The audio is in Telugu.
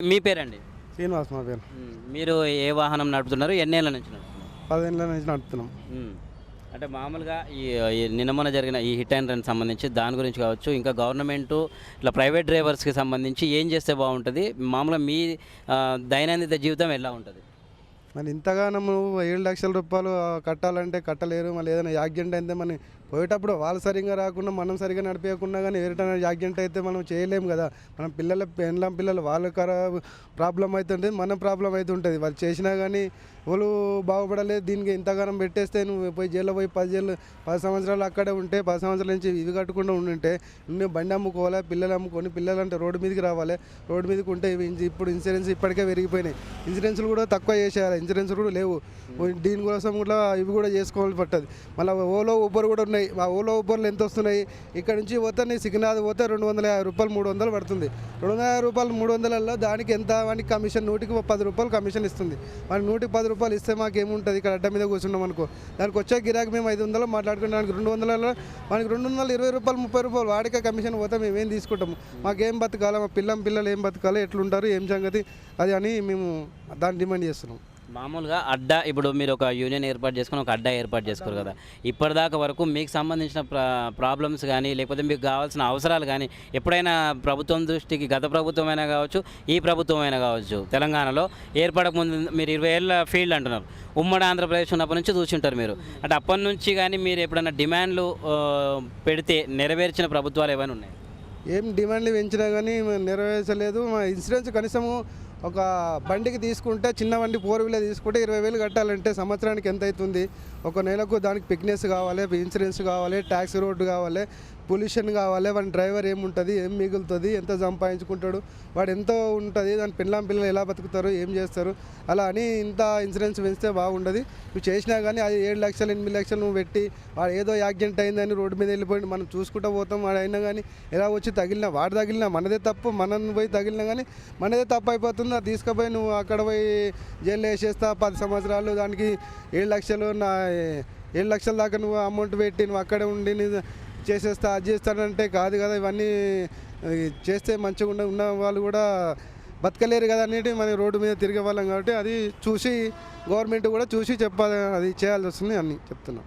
మీ పేరండి? శ్రీనివాస్ మా పేరు. మీరు ఏ వాహనం నడుపుతున్నారు? ఎన్నేళ్ళ నుంచి నడుపుతున్నారు? పదేళ్ళ నుంచి నడుపుతున్నాం. అంటే మామూలుగా ఈ ఈ నిన్న మొన్న జరిగిన ఈ హిట్ అండ్ రన్ సంబంధించి దాని గురించి కావచ్చు ఇంకా గవర్నమెంట్ ఇట్లా ప్రైవేట్ డ్రైవర్స్కి సంబంధించి ఏం చేస్తే బాగుంటుంది? మామూలుగా మీ ఆ, దైనందిన జీవితం ఎలా ఉంటుంది? మరి ఇంతగానో నువ్వు ఏడు లక్షల రూపాయలు కట్టాలంటే కట్టలేరు మళ్ళీ ఏదైనా యాక్సిడెంట్ అయితే మనం పోయేటప్పుడు వాళ్ళు సరిగ్గా రాకుండా మనం సరిగ్గా నడిపేయకుండా కానీ ఏరిటైనా యాక్సిడెంట్ అయితే మనం చేయలేము కదా. మనం పిల్లల పెండ్లం పిల్లలు వాళ్ళ ఖరాబ్ ప్రాబ్లం అవుతుంటుంది మన ప్రాబ్లం అవుతుంటుంది వాళ్ళు చేసినా కానీ వాళ్ళు బాగుపడలేదు. దీనికి ఇంతగానం పెట్టేస్తే నువ్వు పోయి జైల్లో పోయి పది జైలు పది సంవత్సరాలు అక్కడే ఉంటే పది సంవత్సరాల నుంచి ఇవి కట్టకుండా ఉండుంటే నువ్వు బండి అమ్ముకోవాలి? పిల్లలు అమ్ముకొని పిల్లలు అంటే రోడ్డు మీదకి రావాలి. రోడ్డు మీదకి ఉంటే ఇప్పుడు ఇన్సూరెన్స్ ఇప్పటికే పెరిగిపోయినాయి. ఇన్సూరెన్స్లు కూడా తక్కువ చేసేయాలి. ఇన్సూరెన్స్ కూడా లేవు. దీనికోసం కూడా ఇవి కూడా చేసుకోవాలి పట్టదు. మళ్ళీ ఓలో ఊబర్ కూడా ఉన్నాయి. ఆ ఓలో ఊబర్లు ఎంత వస్తున్నాయి? ఇక్కడ నుంచి పోతే నీ సిగ్నాథ్ పోతే రెండు వందల యాభై రూపాయలు మూడు వందలు పడుతుంది. రెండు వందల యాభై రూపాయలు మూడు వందలలో దానికి ఎంత? వానికి కమిషన్ నూటికి పది రూపాయలు కమిషన్ ఇస్తుంది. మనకి నూటికి పది రూపాయలు ఇస్తే మాకు ఏముంటుంది ఇక్కడ అడ్డ మీద కూర్చున్నాం అనుకో. దానికి వచ్చే గిరాకీ మేము ఐదు వందలు మాట్లాడుకున్నానికి రెండు వందలలో మనకి రెండు వందల ఇరవై రూపాయలు ముప్పై రూపాయలు వాడికే కమిషన్ పోతే మేము ఏం తీసుకుంటాము? మాకేం బతకాలి? మా పిల్లం పిల్లలు ఏం బతకాలి? ఎట్లుంటారు? ఏం సంగతి? అది అని మేము దాన్ని డిమాండ్ చేస్తున్నాం. మామూలుగా అడ్డా ఇప్పుడు మీరు ఒక యూనియన్ ఏర్పాటు చేసుకుని ఒక అడ్డా ఏర్పాటు చేసుకోరు కదా. ఇప్పటిదాకా వరకు మీకు సంబంధించిన ప్రాబ్లమ్స్ కానీ లేకపోతే మీకు కావాల్సిన అవసరాలు కానీ ఎప్పుడైనా ప్రభుత్వం దృష్టికి గత ప్రభుత్వం అయినా కావచ్చు ఈ ప్రభుత్వమైనా కావచ్చు తెలంగాణలో ఏర్పడక ముందు మీరు ఇరవై ఏళ్ళ ఫీల్డ్ అంటున్నారు. ఉమ్మడి ఆంధ్రప్రదేశ్ ఉన్నప్పటి నుంచి చూసింటారు మీరు. అంటే అప్పటి నుంచి కానీ మీరు ఎప్పుడైనా డిమాండ్లు పెడితే నెరవేర్చిన ప్రభుత్వాలు ఏమైనా ఉన్నాయి? ఏం డిమాండ్లు పెంచినా కానీ నెరవేర్చలేదు. మా ఇన్సూరెన్స్ కనీసము ఒక బండికి తీసుకుంటే చిన్న బండి ఫోర్ వీలర్ తీసుకుంటే ఇరవై వేలు కట్టాలంటే సంవత్సరానికి ఎంత అవుతుంది ఒక నెలకు దానికి పిక్నెస్ కావాలి ఇన్సూరెన్స్ కావాలి ట్యాక్స్ రోడ్డు కావాలి. పొల్యూషన్ కావాలి వాడి డ్రైవర్ ఏముంటుంది ఏం మిగులుతుంది ఎంత సంపాదించుకుంటాడు వాడు ఎంతో ఉంటుంది దాని పిల్లం పిల్లలు ఎలా బతుకుతారు ఏం చేస్తారు అలా అని ఇంత ఇన్సూరెన్స్ పెంచితే బాగుండదు. నువ్వు చేసినా కానీ అది ఏడు లక్షలు ఎనిమిది లక్షలు నువ్వు పెట్టి వాడు ఏదో యాక్సిడెంట్ అయిందని రోడ్డు మీద వెళ్ళిపోయి మనం చూసుకుంటూ పోతాం వాడు అయినా కానీ ఎలా వచ్చి తగిలినా వాడు తగిలినా మనదే తప్పు మనం పోయి తగిలినా కానీ మనదే తప్పు అయిపోతుంది అది తీసుకుపోయి నువ్వు అక్కడ పోయి జైలు వేసేస్తా పది సంవత్సరాలు దానికి ఏడు లక్షలు నా ఏడు లక్షల దాకా నువ్వు అమౌంట్ పెట్టి నువ్వు అక్కడే ఉండి నీ చేసేస్తా అది చేస్తానంటే కాదు కదా ఇవన్నీ చేస్తే మంచిగా ఉన్న ఉన్న వాళ్ళు కూడా బతకలేరు కదా అనేది మనం రోడ్డు మీద తిరిగే వాళ్ళం కాబట్టి అది చూసి గవర్నమెంట్ కూడా చూసి చెప్పాలి అది చేయాల్సి వస్తుంది అని చెప్తున్నాం.